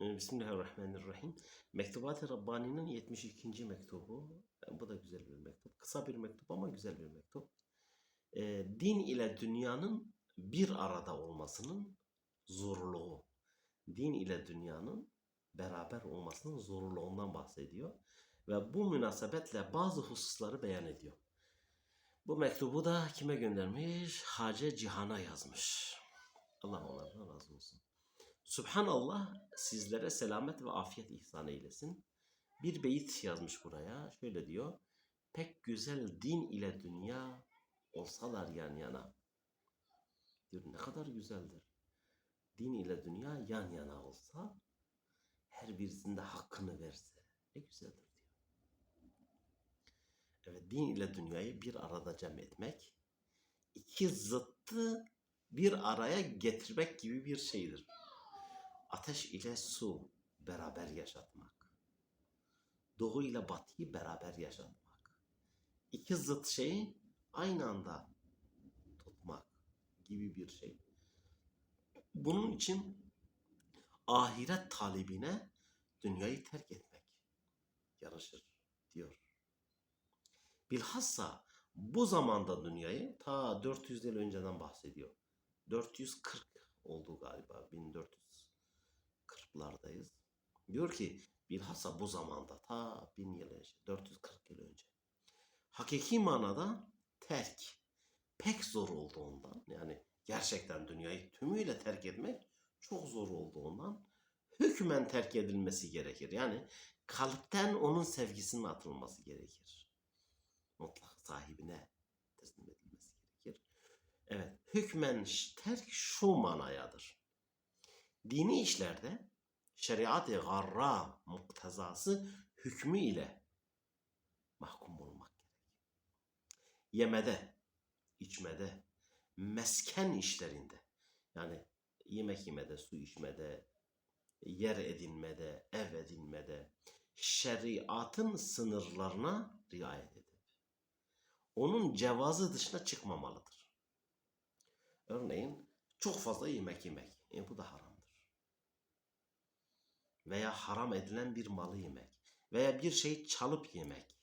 Ee, Bismillahirrahmanirrahim. Mektubat-ı Rabbani'nin 72. mektubu. Bu da güzel bir mektup. Kısa bir mektup ama güzel bir mektup. Ee, din ile dünyanın bir arada olmasının zorluğu. Din ile dünyanın beraber olmasının zorluğundan bahsediyor. Ve bu münasebetle bazı hususları beyan ediyor. Bu mektubu da kime göndermiş? Hace Cihan'a yazmış. Allah onlardan razı olsun. Subhanallah sizlere selamet ve afiyet ihsan eylesin. Bir beyit yazmış buraya. Şöyle diyor. Pek güzel din ile dünya olsalar yan yana. Diyor ne kadar güzeldir. Din ile dünya yan yana olsa her birisinde hakkını verse ne güzeldir diyor. Evet din ile dünyayı bir arada cem etmek iki zıttı bir araya getirmek gibi bir şeydir. Ateş ile su beraber yaşatmak. Doğu ile batıyı beraber yaşatmak. İki zıt şeyi aynı anda tutmak gibi bir şey. Bunun için ahiret talibine dünyayı terk etmek yaraşır diyor. Bilhassa bu zamanda dünyayı ta 400 yıl önceden bahsediyor. 440 oldu galiba 1440'lardayız. Diyor ki bilhassa bu zamanda ta 1000 yıl önce 440 yıl önce. Hakiki manada terk pek zor olduğundan yani gerçekten dünyayı tümüyle terk etmek çok zor olduğundan hükmen terk edilmesi gerekir. Yani kalpten onun sevgisinin atılması gerekir. Mutlak sahibine teslim edilmesi gerekir. Evet, hükmen terk şu manayadır. Dini işlerde şeriat-ı garra muktezası hükmü ile mahkum olmak gerek. Yemede, içmede, mesken işlerinde yani yemek yemede, su içmede, yer edinmede, ev edinmede şeriatın sınırlarına riayet edip onun cevazı dışına çıkmamalıdır. Örneğin çok fazla yemek yemek. E, bu da haramdır. Veya haram edilen bir malı yemek. Veya bir şey çalıp yemek.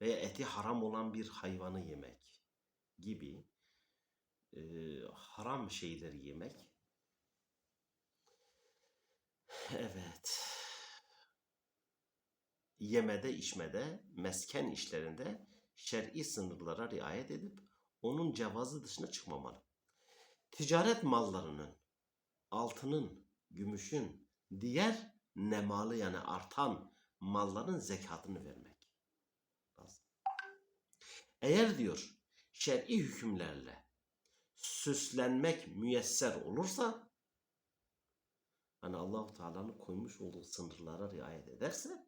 Veya eti haram olan bir hayvanı yemek gibi e, haram şeyleri yemek. Evet. Yemede, içmede, mesken işlerinde şer'i sınırlara riayet edip onun cevazı dışına çıkmamalı. Ticaret mallarının, altının, gümüşün, diğer nemalı yani artan malların zekatını vermek. Eğer diyor şer'i hükümlerle süslenmek müyesser olursa hani Allahu Teala'nın koymuş olduğu sınırlara riayet ederse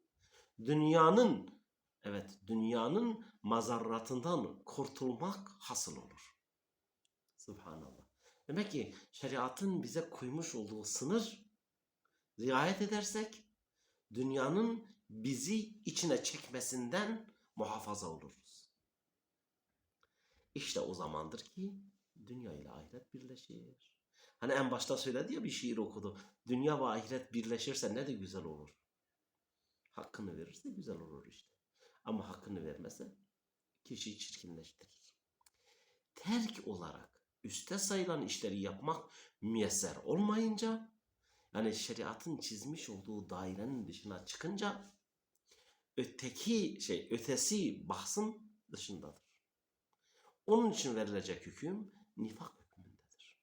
dünyanın evet dünyanın mazarratından kurtulmak hasıl olur. Subhanallah. Demek ki şeriatın bize koymuş olduğu sınır riayet edersek dünyanın bizi içine çekmesinden muhafaza oluruz. İşte o zamandır ki dünya ile ahiret birleşir. Hani en başta söyledi ya bir şiir okudu. Dünya ve ahiret birleşirse ne de güzel olur. Hakkını verirse güzel olur işte. Ama hakkını vermese kişiyi çirkinleştirir. Terk olarak üste sayılan işleri yapmak müyesser olmayınca yani şeriatın çizmiş olduğu dairenin dışına çıkınca öteki şey ötesi bahsın dışındadır. Onun için verilecek hüküm nifak hükmündedir.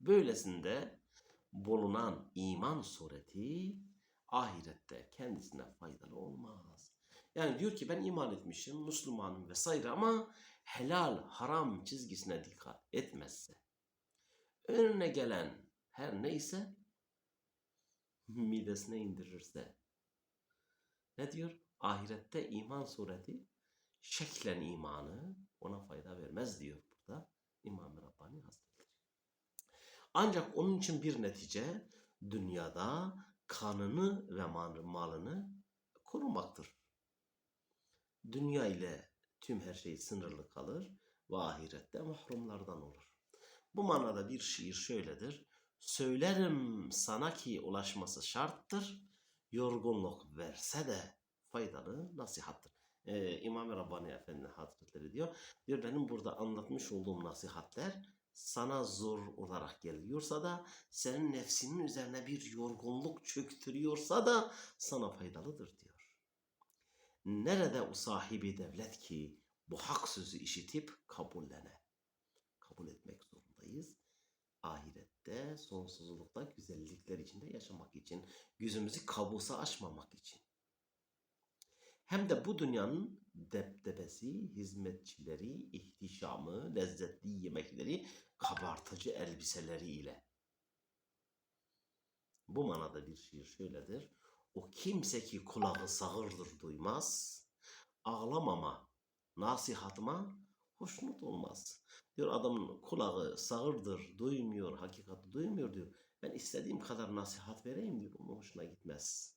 Böylesinde bulunan iman sureti ahirette kendisine faydalı olmaz. Yani diyor ki ben iman etmişim, Müslümanım vesaire ama helal, haram çizgisine dikkat etmezse, önüne gelen her neyse midesine indirirse, ne diyor? Ahirette iman sureti şeklen imanı ona fayda vermez diyor burada İmam-ı Rabbani Hazretleri. Ancak onun için bir netice dünyada kanını ve malını korumaktır. Dünya ile tüm her şey sınırlı kalır ve ahirette mahrumlardan olur. Bu manada bir şiir şöyledir. Söylerim sana ki ulaşması şarttır. Yorgunluk verse de faydalı nasihattır. Ee, İmam Rabbani Efendi Hazretleri diyor. Diyor benim burada anlatmış olduğum nasihatler sana zor olarak geliyorsa da senin nefsinin üzerine bir yorgunluk çöktürüyorsa da sana faydalıdır diyor. Nerede o sahibi devlet ki bu hak sözü işitip kabullene. Kabul etmek zorundayız. Ahirette, sonsuzlukta güzellikler içinde yaşamak için, yüzümüzü kabusa açmamak için. Hem de bu dünyanın debdebesi, hizmetçileri, ihtişamı, lezzetli yemekleri, kabartıcı elbiseleriyle. Bu manada bir şiir şöyledir. O kimse ki kulağı sağırdır duymaz, ağlamama, nasihatıma hoşnut olmaz. Diyor adamın kulağı sağırdır, duymuyor, hakikati duymuyor diyor. Ben istediğim kadar nasihat vereyim diyor. Onun hoşuna gitmez.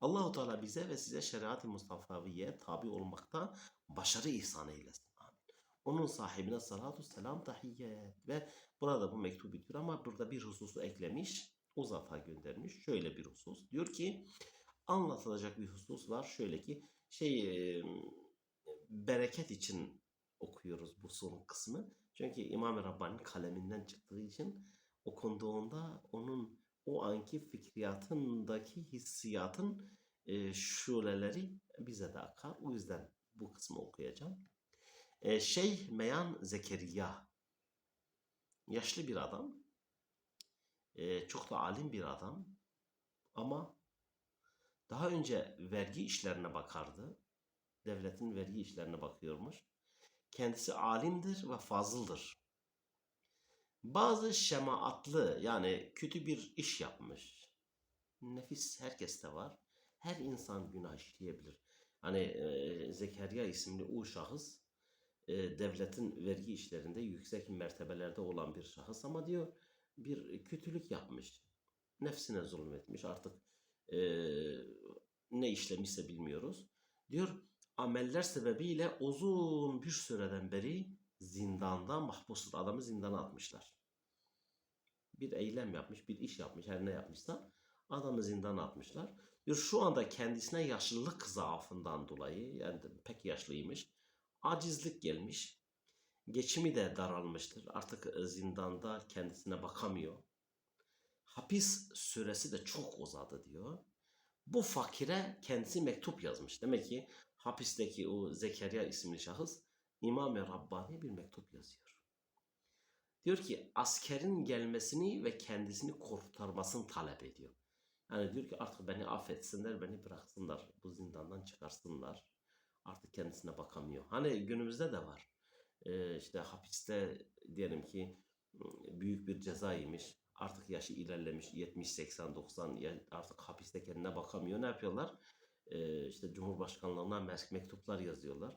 Allahu Teala bize ve size şeriat-ı Mustafa'viye tabi olmakta başarı ihsan eylesin. Amin. Onun sahibine salatu selam tahiyyet ve burada bu mektup bitiyor ama burada bir hususu eklemiş. O zata göndermiş. Şöyle bir husus. Diyor ki anlatılacak bir husus var. Şöyle ki şey bereket için okuyoruz bu son kısmı. Çünkü İmam-ı Rabbani kaleminden çıktığı için okunduğunda onun o anki fikriyatındaki hissiyatın e, şuleleri bize de akar. O yüzden bu kısmı okuyacağım. E, Şeyh Meyan Zekeriya yaşlı bir adam. E, çok da alim bir adam. Ama daha önce vergi işlerine bakardı. Devletin vergi işlerine bakıyormuş. Kendisi alimdir ve fazıldır. Bazı şemaatlı yani kötü bir iş yapmış. Nefis herkeste var. Her insan günah işleyebilir. Hani e, Zekeriya isimli o şahıs e, devletin vergi işlerinde yüksek mertebelerde olan bir şahıs ama diyor bir kötülük yapmış. Nefsine zulmetmiş artık e, ne işlemişse bilmiyoruz. Diyor ameller sebebiyle uzun bir süreden beri zindanda mahpustur. Adamı zindana atmışlar. Bir eylem yapmış, bir iş yapmış, her ne yapmışsa adamı zindana atmışlar. Diyor şu anda kendisine yaşlılık zaafından dolayı yani pek yaşlıymış. Acizlik gelmiş. Geçimi de daralmıştır. Artık zindanda kendisine bakamıyor. Hapis süresi de çok uzadı diyor. Bu fakire kendisi mektup yazmış. Demek ki hapisteki o Zekeriya isimli şahıs İmam-ı Rabbani bir mektup yazıyor. Diyor ki askerin gelmesini ve kendisini kurtarmasını talep ediyor. Yani diyor ki artık beni affetsinler, beni bıraksınlar, bu zindandan çıkarsınlar. Artık kendisine bakamıyor. Hani günümüzde de var. Ee, işte hapiste diyelim ki büyük bir ceza yemiş. Artık yaşı ilerlemiş 70, 80, 90 ya- artık hapiste kendine bakamıyor. Ne yapıyorlar? Ee, işte Cumhurbaşkanlığına mektuplar yazıyorlar.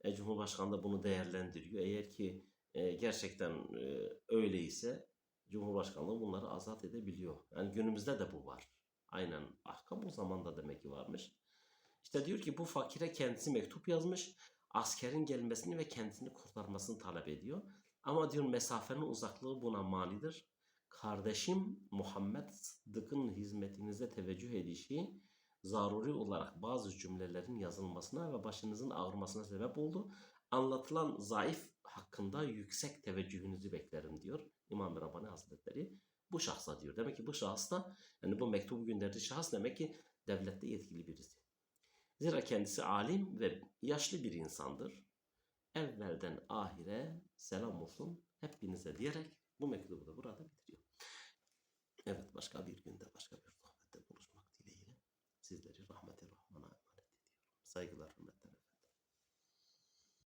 E, Cumhurbaşkanı da bunu değerlendiriyor. Eğer ki e, gerçekten e, öyleyse Cumhurbaşkanlığı bunları azat edebiliyor. Yani günümüzde de bu var. Aynen ahkam o zaman da demek ki varmış. İşte diyor ki bu fakire kendisi mektup yazmış. Askerin gelmesini ve kendisini kurtarmasını talep ediyor. Ama diyor mesafenin uzaklığı buna manidir. Kardeşim Muhammed Sıddık'ın hizmetinize teveccüh edişi zaruri olarak bazı cümlelerin yazılmasına ve başınızın ağrımasına sebep oldu. Anlatılan zayıf hakkında yüksek teveccühünüzü beklerim diyor İmam Rabbani Hazretleri. Bu şahsa diyor. Demek ki bu şahıs da yani bu mektubu gönderdiği şahıs demek ki devlette yetkili birisi. Zira kendisi alim ve yaşlı bir insandır. Evvelden ahire selam olsun hepinize diyerek bu mektubu da burada bitiriyor. Evet başka bir günde başka bir sohbette buluşmak dileğiyle sizleri rahmeti rahmana emanet ediyorum. Saygılar hürmetler.